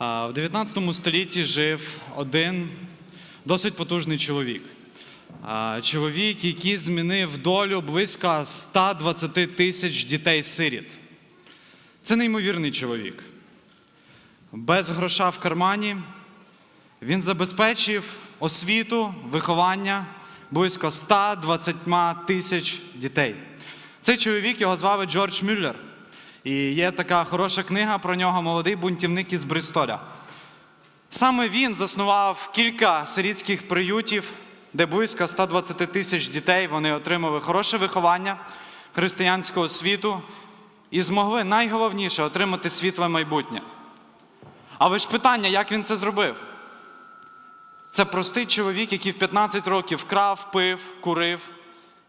В 19 столітті жив один досить потужний чоловік. Чоловік, який змінив долю близько 120 тисяч дітей-сиріт. Це неймовірний чоловік. Без гроша в кармані він забезпечив освіту, виховання близько 120 тисяч дітей. Цей чоловік його звали Джордж Мюллер. І є така хороша книга про нього Молодий бунтівник із Бристоля. Саме він заснував кілька сирітських приютів, де близько 120 тисяч дітей вони отримали хороше виховання християнського світу і змогли найголовніше отримати світле майбутнє. Але ж питання, як він це зробив? Це простий чоловік, який в 15 років вкрав, пив, курив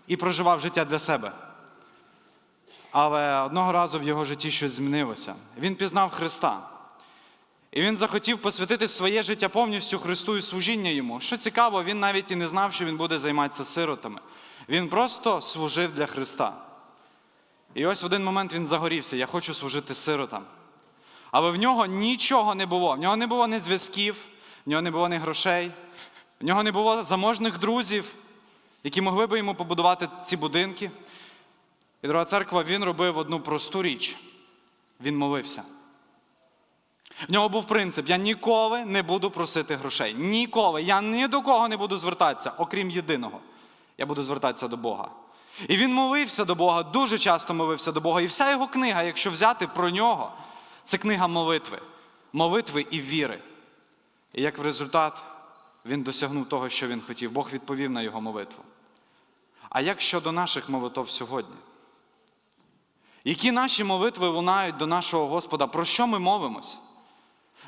і проживав життя для себе. Але одного разу в його житті щось змінилося. Він пізнав Христа. І він захотів посвятити своє життя повністю Христу і служіння йому. Що цікаво, він навіть і не знав, що він буде займатися сиротами. Він просто служив для Христа. І ось в один момент він загорівся: я хочу служити сиротам. Але в нього нічого не було. В нього не було ні зв'язків, в нього не було ні грошей, в нього не було заможних друзів, які могли би йому побудувати ці будинки. І дорога церква, він робив одну просту річ. Він молився. В нього був принцип: я ніколи не буду просити грошей. Ніколи. Я ні до кого не буду звертатися, окрім єдиного. Я буду звертатися до Бога. І він молився до Бога, дуже часто молився до Бога. І вся його книга, якщо взяти про нього, це книга молитви, молитви і віри. І як в результат він досягнув того, що він хотів. Бог відповів на його молитву. А як щодо наших молитв сьогодні? Які наші молитви лунають до нашого Господа? Про що ми мовимось?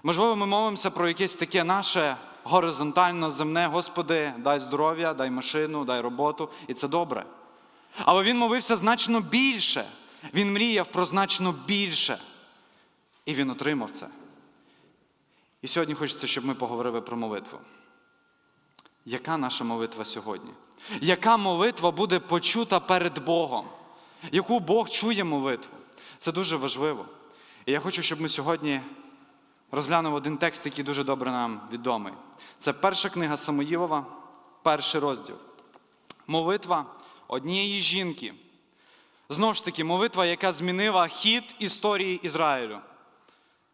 Можливо, ми мовимося про якесь таке наше горизонтально земне, Господи, дай здоров'я, дай машину, дай роботу, і це добре. Але він молився значно більше. Він мріяв про значно більше. І він отримав це. І сьогодні хочеться, щоб ми поговорили про молитву. Яка наша молитва сьогодні? Яка молитва буде почута перед Богом? Яку Бог чує молитву? Це дуже важливо. І я хочу, щоб ми сьогодні розглянули один текст, який дуже добре нам відомий. Це перша книга Самоїлова, перший розділ. Молитва однієї жінки. Знову ж таки, молитва, яка змінила хід історії Ізраїлю.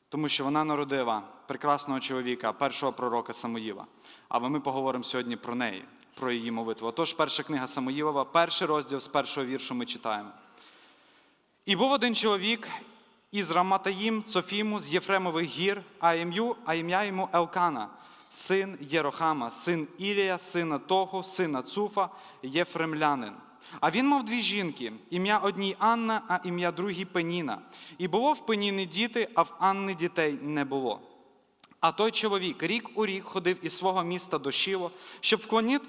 Тому що вона народила прекрасного чоловіка, першого пророка Самоїла. Але ми поговоримо сьогодні про неї, про її молитву. Отож, перша книга Самоїлова, перший розділ з першого віршу ми читаємо. І був один чоловік із Раматаїм Цофіму з Єфремових гір, а ім'ю, а ім'я йому Елкана, син Єрохама, син Ілія, сина Того, сина Цуфа, Єфремлянин. А він мав дві жінки, ім'я одній Анна, а ім'я другій Пеніна. І було в Пеніни діти, а в Анни дітей не було. А той чоловік рік у рік ходив із свого міста до Шіло, щоб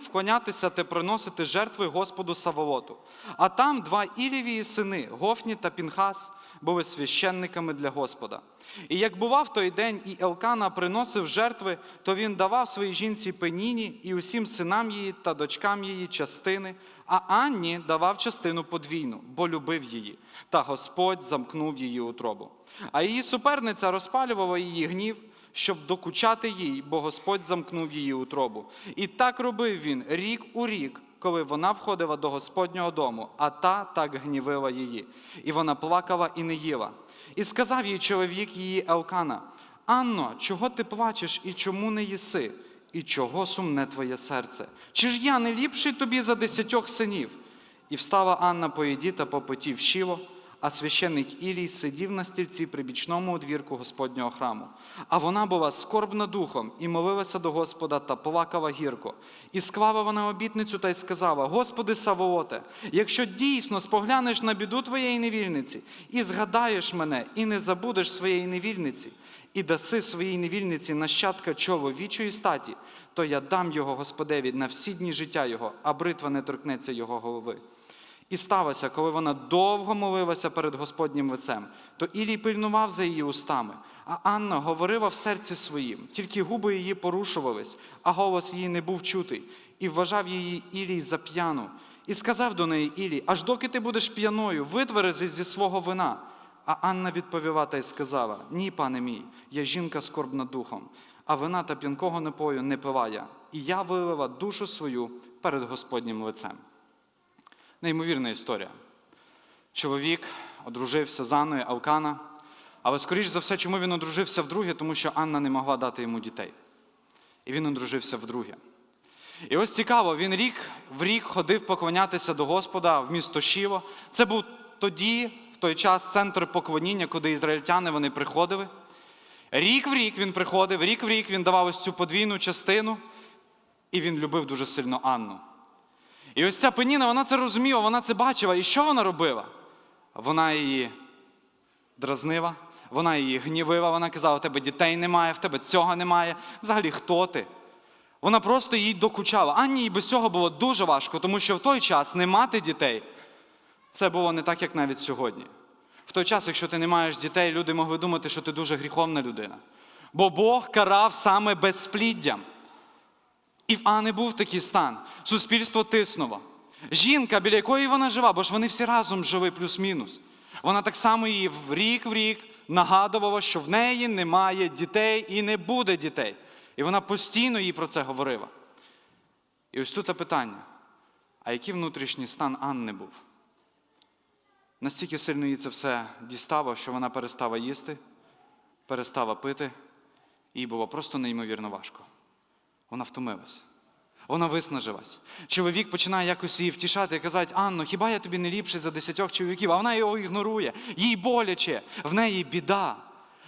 вклонятися та приносити жертви Господу Саволоту. А там два Ілівії сини, Гофні та Пінхас, були священниками для Господа. І як бував той день, і Елкана приносив жертви, то він давав своїй жінці Пеніні і усім синам її та дочкам її частини, а Анні давав частину подвійну, бо любив її, та Господь замкнув її утробу. А її суперниця розпалювала її гнів щоб докучати їй, бо Господь замкнув її утробу. І так робив він рік у рік, коли вона входила до Господнього дому, а та так гнівила її. І вона плакала і не їла. І сказав їй чоловік її Елкана: Анно, чого ти плачеш і чому не їси? І чого сумне твоє серце? Чи ж я не ліпший тобі за десятьох синів? І встала Анна по їді та по поті в Шіло, а священник Ілій сидів на стільці при бічному одвірку Господнього храму. А вона була скорбна духом і молилася до Господа та плакала гірко. І склала вона обітницю та й сказала: Господи Савооте, якщо дійсно споглянеш на біду твоєї невільниці, і згадаєш мене, і не забудеш своєї невільниці, і даси своїй невільниці нащадка чоловічої статі, то я дам його Господеві на всі дні життя його, а бритва не торкнеться його голови. І сталося, коли вона довго молилася перед Господнім лицем, то Ілій пильнував за її устами, а Анна говорила в серці своїм, тільки губи її порушувались, а голос її не був чутий, і вважав її Ілій за п'яну. І сказав до неї Ілій, аж доки ти будеш п'яною, витверези зі свого вина. А Анна відповіла та й сказала: Ні, пане мій, я жінка скорбна духом, а вина та п'янкого напою не пила я, і я вилила душу свою перед Господнім лицем. Неймовірна історія. Чоловік одружився з Анною Алкана, але, скоріш за все, чому він одружився вдруге, тому що Анна не могла дати йому дітей. І він одружився вдруге. І ось цікаво, він рік в рік ходив поклонятися до Господа в місто Шіло. Це був тоді, в той час, центр поклоніння, куди ізраїльтяни вони приходили. Рік в рік він приходив, рік в рік він давав ось цю подвійну частину, і він любив дуже сильно Анну. І ось ця пеніна, вона це розуміла, вона це бачила. І що вона робила? Вона її дразнила, вона її гнівила, вона казала, у тебе дітей немає, в тебе цього немає. Взагалі, хто ти? Вона просто їй докучала. Анні і без цього було дуже важко, тому що в той час не мати дітей це було не так, як навіть сьогодні. В той час, якщо ти не маєш дітей, люди могли думати, що ти дуже гріховна людина. Бо Бог карав саме безспліддям. І в Ани був такий стан. Суспільство тиснуло. Жінка, біля якої вона жила, бо ж вони всі разом жили плюс-мінус. Вона так само їй в рік в рік нагадувала, що в неї немає дітей і не буде дітей. І вона постійно їй про це говорила. І ось тут питання: а який внутрішній стан Анни був? Настільки сильно їй це все дістало, що вона перестала їсти, перестала пити, і було просто неймовірно важко. Вона втомилась. Вона виснажилась. Чоловік починає якось її втішати і казати, Анно, хіба я тобі не ліпший за десятьох чоловіків? А вона його ігнорує, їй боляче, в неї біда,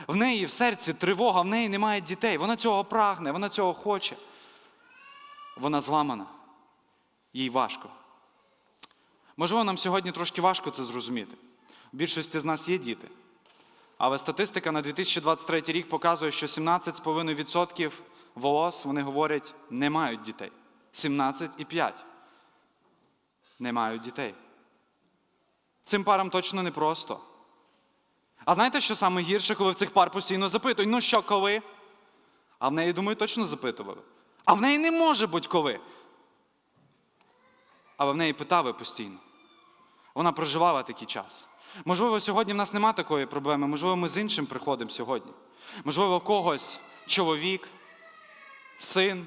в неї в серці тривога, в неї немає дітей. Вона цього прагне, вона цього хоче. Вона зламана, їй важко. Можливо, нам сьогодні трошки важко це зрозуміти. У більшості з нас є діти. Але статистика на 2023 рік показує, що 17,5% волос, вони говорять, не мають дітей. 17,5% не мають дітей. Цим парам точно непросто. А знаєте, що саме гірше, коли в цих пар постійно запитують, ну що, коли? А в неї, думаю, точно запитували. А в неї не може бути коли. Але в неї питали постійно. Вона проживала такий час. Можливо, сьогодні в нас нема такої проблеми, можливо, ми з іншим приходимо сьогодні. Можливо, когось чоловік, син,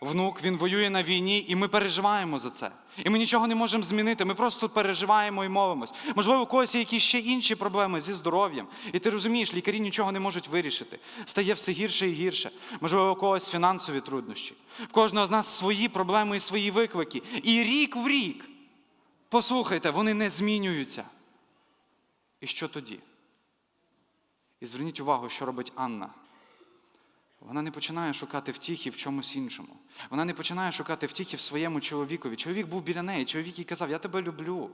внук, він воює на війні, і ми переживаємо за це. І ми нічого не можемо змінити. Ми просто переживаємо і мовимось. Можливо, у когось є якісь ще інші проблеми зі здоров'ям. І ти розумієш, лікарі нічого не можуть вирішити. Стає все гірше і гірше. Можливо, у когось фінансові труднощі. В кожного з нас свої проблеми і свої виклики. І рік в рік. Послухайте, вони не змінюються. І що тоді? І зверніть увагу, що робить Анна. Вона не починає шукати втіхи в чомусь іншому. Вона не починає шукати втіхи в своєму чоловікові. Чоловік був біля неї, чоловік їй казав, я тебе люблю.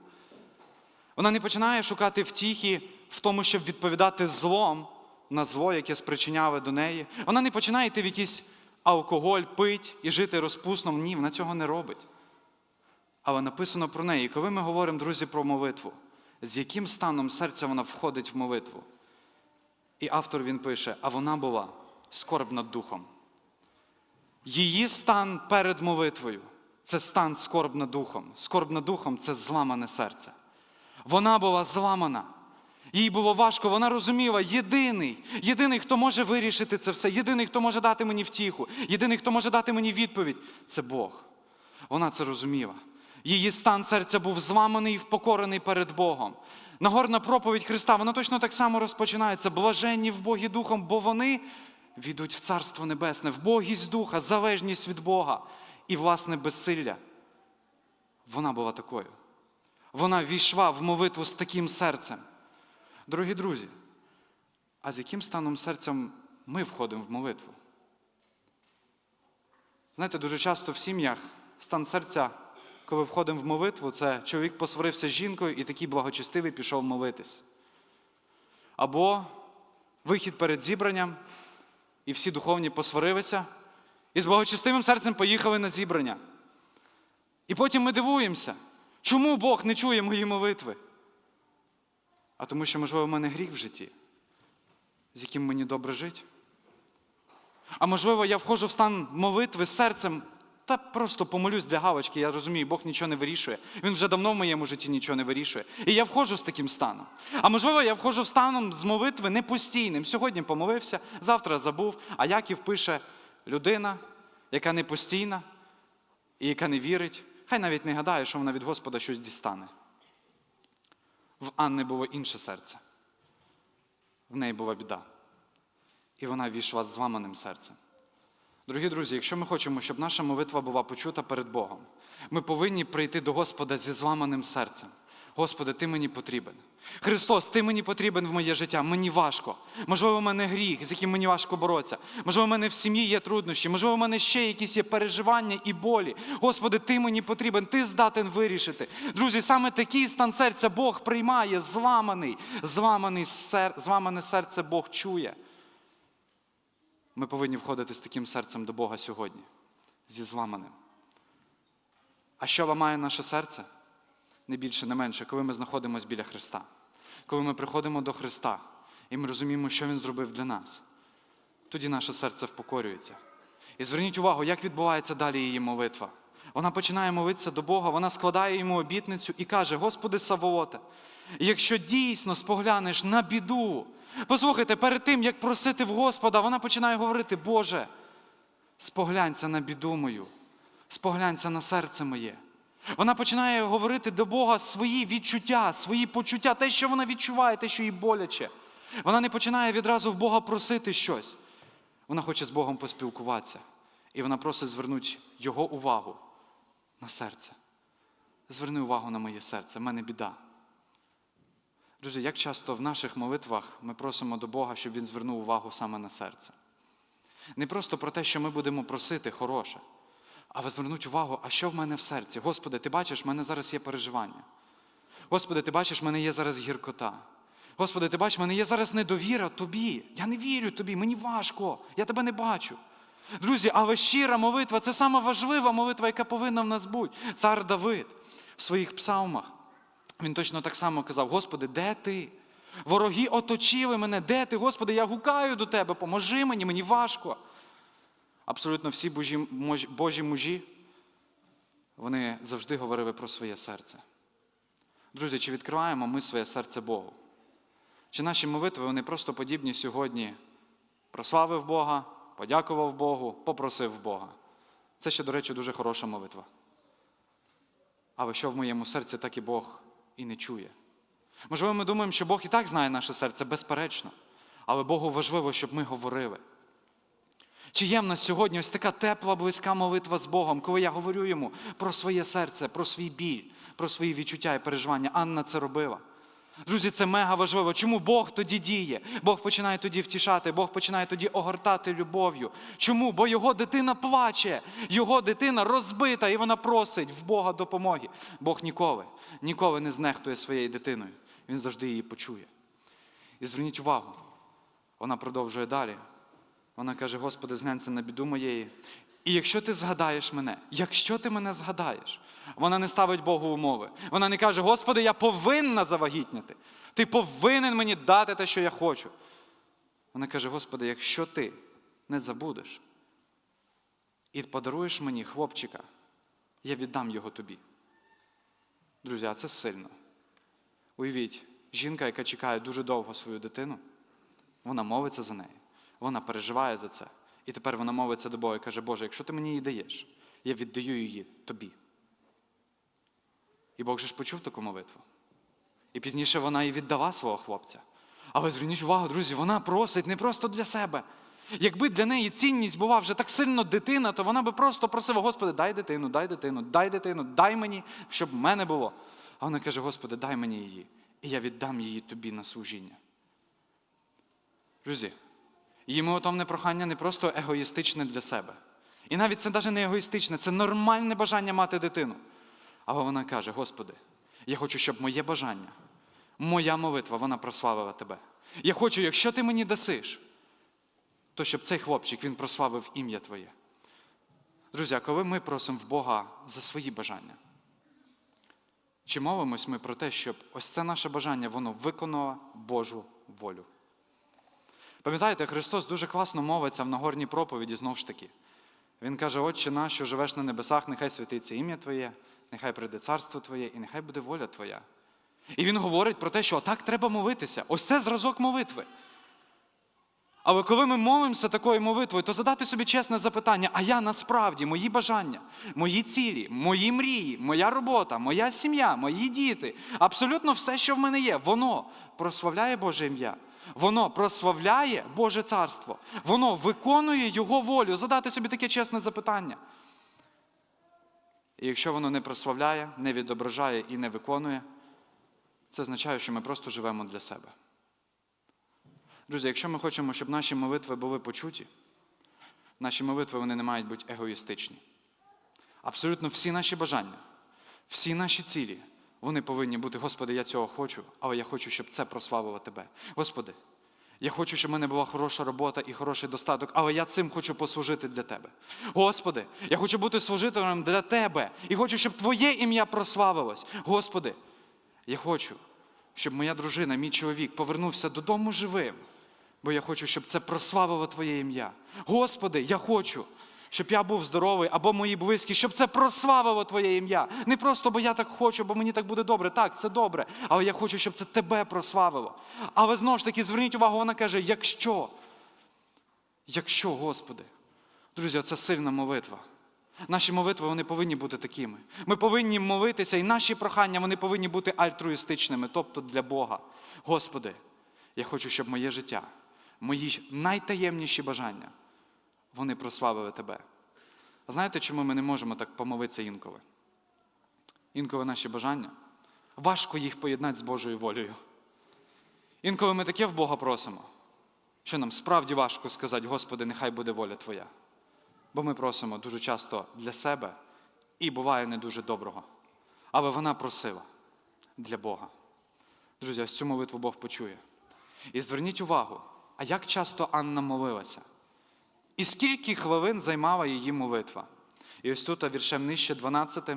Вона не починає шукати втіхи в тому, щоб відповідати злом на зло, яке спричиняли до неї. Вона не починає йти в якийсь алкоголь, пить і жити розпусно. Ні, вона цього не робить. Але написано про неї, коли ми говоримо, друзі, про молитву, з яким станом серця вона входить в молитву. І автор він пише: а вона була скорб над духом. Її стан перед молитвою це стан скорб над духом. Скорб над духом це зламане серце. Вона була зламана. Їй було важко, вона розуміла, єдиний, єдиний, хто може вирішити це все, єдиний, хто може дати мені втіху, єдиний, хто може дати мені відповідь це Бог. Вона це розуміла. Її стан серця був зламаний і впокорений перед Богом. Нагорна проповідь Христа, вона точно так само розпочинається. Блаженні в Богі Духом, бо вони війдуть в Царство Небесне, в Богість Духа, залежність від Бога і, власне, безсилля. Вона була такою. Вона війшла в молитву з таким серцем. Дорогі друзі, а з яким станом серцем ми входимо в молитву? Знаєте, дуже часто в сім'ях стан серця, коли входимо в молитву, це чоловік посварився з жінкою і такий благочестивий пішов молитись. Або вихід перед зібранням, і всі духовні посварилися, і з благочестивим серцем поїхали на зібрання. І потім ми дивуємося, чому Бог не чує мої молитви? А тому що, можливо, в мене гріх в житті, з яким мені добре жити. А можливо, я входжу в стан молитви серцем та просто помолюсь для галочки, я розумію, Бог нічого не вирішує. Він вже давно в моєму житті нічого не вирішує. І я входжу з таким станом. А можливо, я входжу в станом з молитви не постійним. Сьогодні помолився, завтра забув. А Яків пише людина, яка не постійна і яка не вірить, хай навіть не гадає, що вона від Господа щось дістане. В Анни було інше серце. В неї була біда. І вона війшла з зламаним серцем. Дорогі друзі, якщо ми хочемо, щоб наша молитва була почута перед Богом, ми повинні прийти до Господа зі зламаним серцем. Господи, Ти мені потрібен. Христос, Ти мені потрібен в моє життя. Мені важко. Можливо, в мене гріх, з яким мені важко боротися. Можливо, в мене в сім'ї є труднощі, можливо, в мене ще якісь є переживання і болі. Господи, Ти мені потрібен, Ти здатен вирішити. Друзі, саме такий стан серця Бог приймає, зламаний, зламаний сер... зламане серце Бог чує. Ми повинні входити з таким серцем до Бога сьогодні, зі зламаним. А що ламає наше серце? Не більше, не менше, коли ми знаходимося біля Христа. Коли ми приходимо до Христа і ми розуміємо, що Він зробив для нас, тоді наше серце впокорюється. І зверніть увагу, як відбувається далі її молитва. Вона починає молитися до Бога, вона складає йому обітницю і каже: Господи Савооте, якщо дійсно споглянеш на біду, послухайте, перед тим, як просити в Господа, вона починає говорити: Боже, споглянься на біду мою, споглянься на серце моє. Вона починає говорити до Бога свої відчуття, свої почуття, те, що вона відчуває, те, що їй боляче. Вона не починає відразу в Бога просити щось. Вона хоче з Богом поспілкуватися. І вона просить звернути Його увагу на серце. Зверни увагу на моє серце, в мене біда. Друзі, як часто в наших молитвах ми просимо до Бога, щоб Він звернув увагу саме на серце. Не просто про те, що ми будемо просити хороше, а звернути увагу, а що в мене в серці? Господи, ти бачиш, в мене зараз є переживання. Господи, ти бачиш, в мене є зараз гіркота. Господи, ти бачиш, в мене є зараз недовіра тобі. Я не вірю тобі, мені важко, я тебе не бачу. Друзі, але щира молитва це сама важлива молитва, яка повинна в нас бути. Цар Давид в своїх псалмах. Він точно так само казав: Господи, де ти? Вороги оточили мене, де ти? Господи, я гукаю до тебе, поможи мені, мені важко. Абсолютно всі божі, божі мужі, вони завжди говорили про своє серце. Друзі, чи відкриваємо ми своє серце Богу? Чи наші молитви вони просто подібні сьогодні? Прославив Бога, подякував Богу, попросив Бога. Це ще, до речі, дуже хороша молитва. Але що в моєму серці, так і Бог і не чує. Можливо, ми думаємо, що Бог і так знає наше серце, безперечно. Але Богу важливо, щоб ми говорили. Чи є в нас сьогодні ось така тепла, близька молитва з Богом, коли я говорю йому про своє серце, про свій біль, про свої відчуття і переживання? Анна це робила. Друзі, це мега важливо. Чому Бог тоді діє? Бог починає тоді втішати, Бог починає тоді огортати любов'ю. Чому? Бо його дитина плаче, його дитина розбита, і вона просить в Бога допомоги. Бог ніколи, ніколи не знехтує своєю дитиною. Він завжди її почує. І зверніть увагу, вона продовжує далі. Вона каже: Господи, зглянься на біду моєї. І якщо ти згадаєш мене, якщо ти мене згадаєш, вона не ставить Богу умови. Вона не каже, Господи, я повинна завагітняти. Ти повинен мені дати те, що я хочу. Вона каже: Господи, якщо ти не забудеш і подаруєш мені хлопчика, я віддам його тобі. Друзі, це сильно. Уявіть, жінка, яка чекає дуже довго свою дитину, вона молиться за неї, вона переживає за це. І тепер вона молиться до Бога і каже, Боже, якщо ти мені її даєш, я віддаю її тобі. І Бог же ж почув таку молитву. І пізніше вона і віддала свого хлопця. Але зверніть увагу, друзі, вона просить не просто для себе. Якби для неї цінність була вже так сильно дитина, то вона би просто просила, Господи, дай дитину, дай дитину, дай дитину, дай мені, щоб в мене було. А вона каже, Господи, дай мені її, і я віддам її тобі на служіння. Друзі, її молитовне прохання не просто егоїстичне для себе. І навіть це навіть не егоїстичне, це нормальне бажання мати дитину. Але вона каже: Господи, я хочу, щоб моє бажання, моя молитва, вона прославила Тебе. Я хочу, якщо ти мені дасиш, то щоб цей хлопчик він прославив ім'я Твоє. Друзі, коли ми просимо в Бога за свої бажання, чи мовимось ми про те, щоб ось це наше бажання воно виконало Божу волю? Пам'ятаєте, Христос дуже класно мовиться в Нагорній проповіді знову ж таки. Він каже: Отче наш, що живеш на небесах, нехай святиться ім'я Твоє, нехай прийде царство Твоє, і нехай буде воля Твоя. І він говорить про те, що так треба молитися. Ось це зразок молитви. Але коли ми молимося такою молитвою, то задати собі чесне запитання: а я насправді мої бажання, мої цілі, мої мрії, моя робота, моя сім'я, мої діти, абсолютно все, що в мене є, воно прославляє Боже ім'я. Воно прославляє Боже царство, воно виконує Його волю. Задати собі таке чесне запитання. І якщо воно не прославляє, не відображає і не виконує, це означає, що ми просто живемо для себе. Друзі, якщо ми хочемо, щоб наші молитви були почуті, наші молитви вони не мають бути егоїстичні. Абсолютно всі наші бажання, всі наші цілі, вони повинні бути, Господи, я цього хочу, але я хочу, щоб це прославило Тебе. Господи, я хочу, щоб в мене була хороша робота і хороший достаток, але я цим хочу послужити для Тебе. Господи, я хочу бути служителем для Тебе і хочу, щоб Твоє ім'я прославилось. Господи, я хочу, щоб моя дружина, мій чоловік повернувся додому живим, бо я хочу, щоб це прославило Твоє ім'я. Господи, я хочу, щоб я був здоровий або мої близькі, щоб це прославило Твоє ім'я. Не просто, бо я так хочу, бо мені так буде добре. Так, це добре. Але я хочу, щоб це Тебе прославило. Але знову ж таки, зверніть увагу, вона каже, якщо, якщо, Господи, друзі, це сильна молитва. Наші молитви вони повинні бути такими. Ми повинні молитися, і наші прохання вони повинні бути альтруїстичними, тобто для Бога. Господи, я хочу, щоб моє життя, мої найтаємніші бажання, вони прославили Тебе. А знаєте, чому ми не можемо так помолитися інколи? Інколи наші бажання важко їх поєднати з Божою волею. Інколи ми таке в Бога просимо, що нам справді важко сказати, Господи, нехай буде воля Твоя. Бо ми просимо дуже часто для себе і буває не дуже доброго. Але вона просила для Бога. Друзі, ось цю молитву Бог почує. І зверніть увагу, а як часто Анна молилася? І скільки хвилин займала її молитва? І ось тут, віршем нижче 12.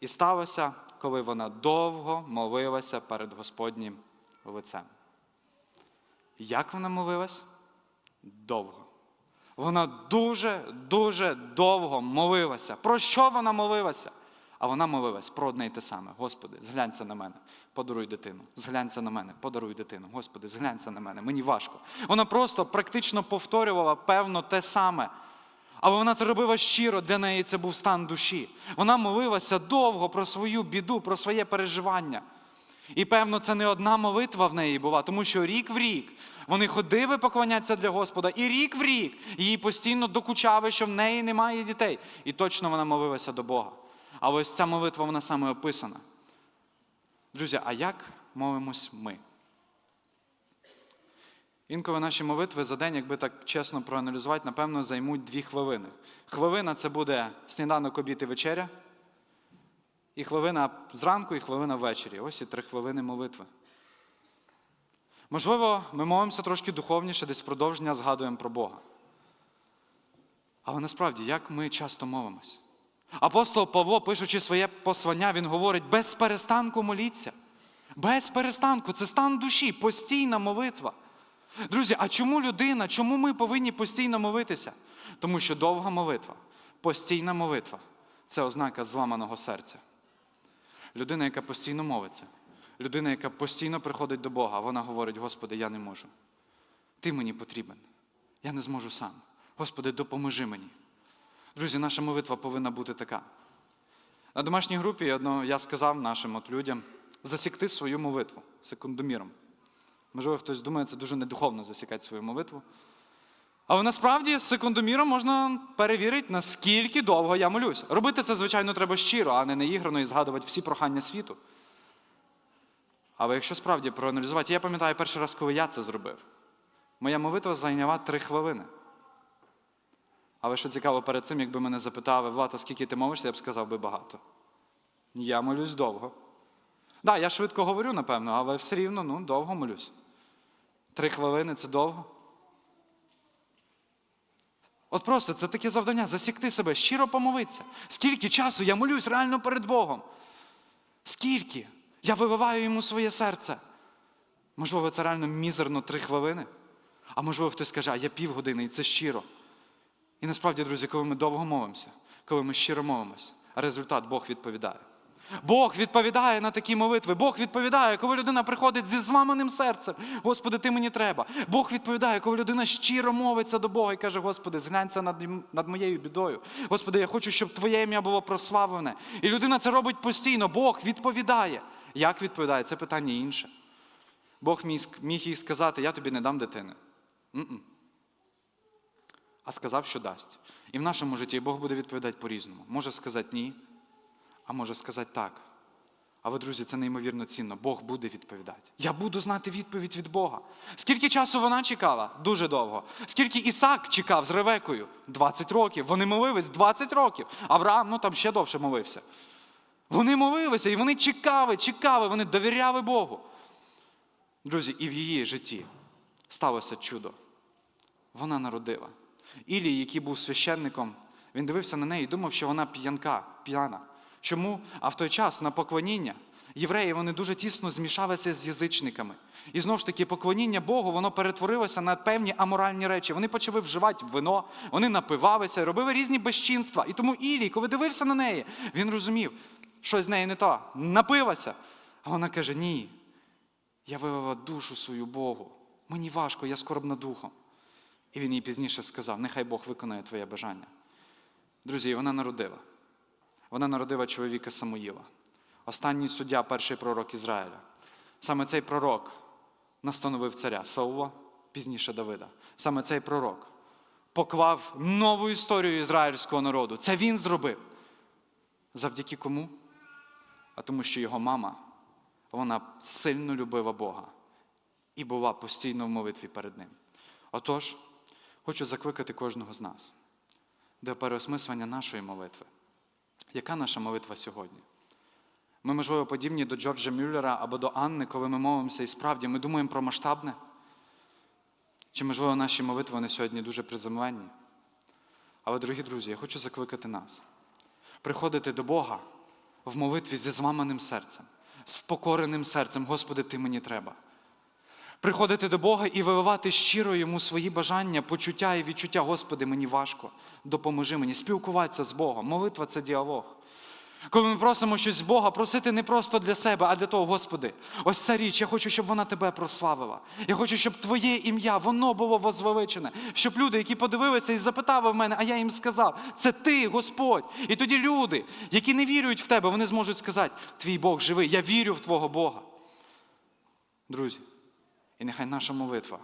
І сталося, коли вона довго молилася перед Господнім лицем. Як вона молилась? Довго. Вона дуже, дуже довго молилася. Про що вона молилася? А вона молилась про одне й те саме. Господи, зглянься на мене, подаруй дитину. Зглянься на мене, подаруй дитину. Господи, зглянься на мене. Мені важко. Вона просто практично повторювала певно те саме. Але вона це робила щиро, для неї це був стан душі. Вона молилася довго про свою біду, про своє переживання. І певно, це не одна молитва в неї була, тому що рік в рік вони ходили поклонятися для Господа, і рік в рік їй постійно докучали, що в неї немає дітей. І точно вона молилася до Бога. Але ось ця молитва, вона саме описана. Друзі, а як молимось ми? Інколи наші молитви за день, якби так чесно проаналізувати, напевно, займуть дві хвилини. Хвилина це буде сніданок, обід і вечеря. І хвилина зранку, і хвилина ввечері. Ось і три хвилини молитви. Можливо, ми молимося трошки духовніше, десь впродовж дня згадуємо про Бога. Але насправді, як ми часто молимось? Апостол Павло, пишучи своє послання, він говорить: без перестанку моліться. Без перестанку це стан душі, постійна молитва. Друзі, а чому людина, чому ми повинні постійно молитися? Тому що довга молитва, постійна молитва це ознака зламаного серця. Людина, яка постійно молиться, людина, яка постійно приходить до Бога, вона говорить: Господи, я не можу. Ти мені потрібен. Я не зможу сам. Господи, допоможи мені. Друзі, наша молитва повинна бути така. На домашній групі я сказав нашим от людям засікти свою молитву секундоміром. Можливо, хтось думає, це дуже недуховно засікати свою молитву. Але насправді з секундоміром можна перевірити, наскільки довго я молюсь. Робити це, звичайно, треба щиро, а не неіграно і згадувати всі прохання світу. Але якщо справді проаналізувати, я пам'ятаю перший раз, коли я це зробив. Моя молитва зайняла три хвилини. Але що цікаво, перед цим, якби мене запитали, Влада, скільки ти молишся, я б сказав би багато. Я молюсь довго. Так, да, я швидко говорю, напевно, але все рівно ну, довго молюсь. Три хвилини це довго. От просто це таке завдання засікти себе, щиро помолитися. Скільки часу я молюсь реально перед Богом? Скільки? Я виливаю йому своє серце. Можливо, це реально мізерно три хвилини. А можливо, хтось скаже, а я півгодини, і це щиро. І насправді, друзі, коли ми довго молимося, коли ми щиро молимося, результат Бог відповідає. Бог відповідає на такі молитви. Бог відповідає, коли людина приходить зі зламаним серцем. Господи, ти мені треба. Бог відповідає, коли людина щиро мовиться до Бога і каже: Господи, зглянься над, над моєю бідою. Господи, я хочу, щоб Твоє ім'я було прославлене. І людина це робить постійно. Бог відповідає. Як відповідає? Це питання інше. Бог міг, їй сказати: Я тобі не дам дитини. М-м. А сказав, що дасть. І в нашому житті Бог буде відповідати по-різному. Може сказати ні, а може сказати так. Але, друзі, це неймовірно цінно. Бог буде відповідати. Я буду знати відповідь від Бога. Скільки часу вона чекала? Дуже довго. Скільки Ісак чекав з Ревекою? 20 років. Вони молились 20 років. Авраам, ну там ще довше молився. Вони молилися і вони чекали, чекали, вони довіряли Богу. Друзі, і в її житті сталося чудо. Вона народила. Ілій, який був священником, він дивився на неї і думав, що вона п'янка, п'яна. Чому? А в той час на поклоніння євреї вони дуже тісно змішалися з язичниками. І знову ж таки, поклоніння Богу воно перетворилося на певні аморальні речі. Вони почали вживати вино, вони напивалися, робили різні безчинства. І тому Ілій, коли дивився на неї, він розумів, що з нею не то. Напилася. А вона каже: Ні, я вилила душу свою Богу. Мені важко, я скорбна духом. І він їй пізніше сказав: нехай Бог виконає твоє бажання. Друзі, вона народила. Вона народила чоловіка Самуїла, останній суддя, перший пророк Ізраїля. Саме цей пророк настановив царя Саула, пізніше Давида. Саме цей пророк поклав нову історію ізраїльського народу. Це він зробив. Завдяки кому? А тому, що його мама, вона сильно любила Бога і була постійно в молитві перед Ним. Отож, хочу закликати кожного з нас до переосмислення нашої молитви. Яка наша молитва сьогодні? Ми, можливо, подібні до Джорджа Мюллера або до Анни, коли ми молимося і справді ми думаємо про масштабне? Чи, можливо, наші молитви вони сьогодні дуже приземленні? Але, дорогі друзі, я хочу закликати нас приходити до Бога в молитві зі зламаним серцем, з впокореним серцем, Господи, Ти мені треба. Приходити до Бога і виливати щиро йому свої бажання, почуття і відчуття, Господи, мені важко, допоможи мені, спілкуватися з Богом. Молитва це діалог. Коли ми просимо щось з Бога, просити не просто для себе, а для того, Господи, ось ця річ, я хочу, щоб вона тебе прославила. Я хочу, щоб Твоє ім'я, воно було возвеличене. Щоб люди, які подивилися і запитали в мене, а я їм сказав, це ти, Господь. І тоді люди, які не вірують в тебе, вони зможуть сказати, твій Бог живий, я вірю в Твого Бога. Друзі, і нехай наша молитва,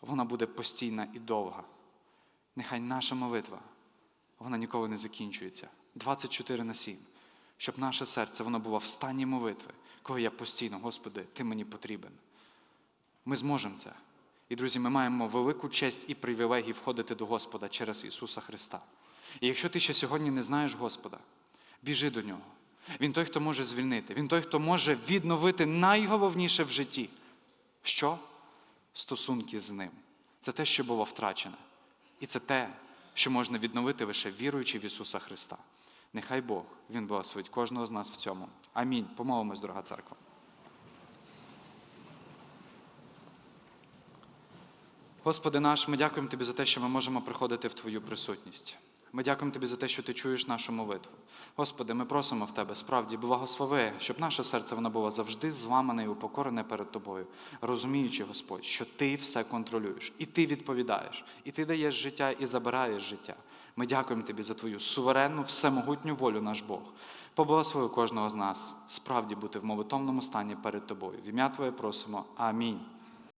вона буде постійна і довга. Нехай наша молитва, вона ніколи не закінчується. 24 на 7. Щоб наше серце воно було в стані молитви, коли я постійно, Господи, Ти мені потрібен. Ми зможемо це. І, друзі, ми маємо велику честь і привілегію входити до Господа через Ісуса Христа. І якщо ти ще сьогодні не знаєш Господа, біжи до Нього. Він той, хто може звільнити, Він той, хто може відновити найголовніше в житті. Що? Стосунки з ним. Це те, що було втрачене. І це те, що можна відновити лише віруючи в Ісуса Христа. Нехай Бог Він благословить кожного з нас в цьому. Амінь. Помолимось, дорога церква. Господи наш, ми дякуємо Тобі за те, що ми можемо приходити в Твою присутність. Ми дякуємо Тобі за те, що Ти чуєш нашу молитву. Господи, ми просимо в Тебе справді благослови, щоб наше серце воно було завжди зламане і упокорене перед Тобою, розуміючи, Господь, що Ти все контролюєш, і Ти відповідаєш, і Ти даєш життя і забираєш життя. Ми дякуємо Тобі за Твою суверенну, всемогутню волю, наш Бог. Поблагослови кожного з нас справді бути в молитовному стані перед Тобою. В ім'я Твоє просимо. Амінь.